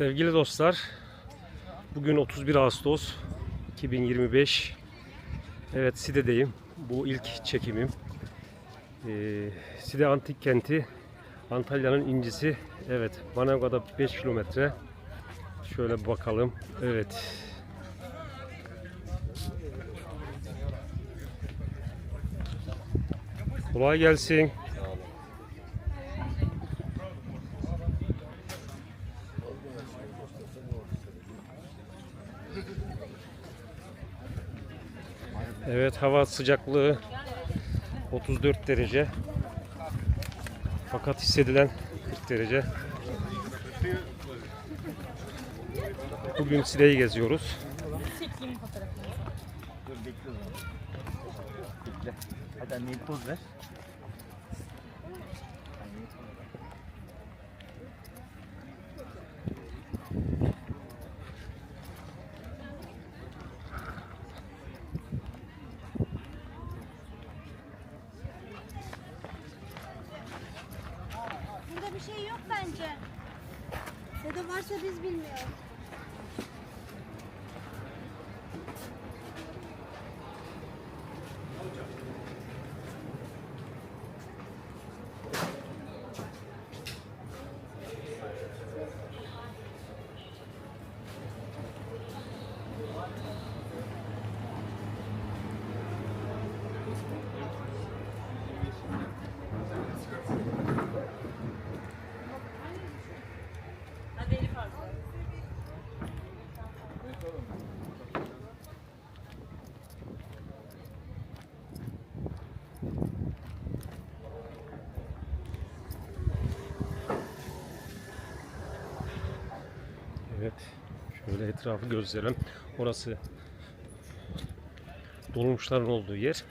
Sevgili dostlar, bugün 31 Ağustos 2025. Evet, Side'deyim. Bu ilk çekimim. Ee, Side Antik Kenti, Antalya'nın incisi. Evet, Manavga'da 5 kilometre. Şöyle bakalım. Evet. Kolay gelsin. Evet hava sıcaklığı 34 derece. Fakat hissedilen 40 derece. Bugün Side'yi geziyoruz. Çekeyim fotoğrafını. Dur bekle o zaman. Bekle. Hadi anneye poz ver. Bir şey yok bence. Ya da varsa biz bilmiyoruz. Hadi Evet. Şöyle etrafı gözleyelim. Orası dolmuşların olduğu yer.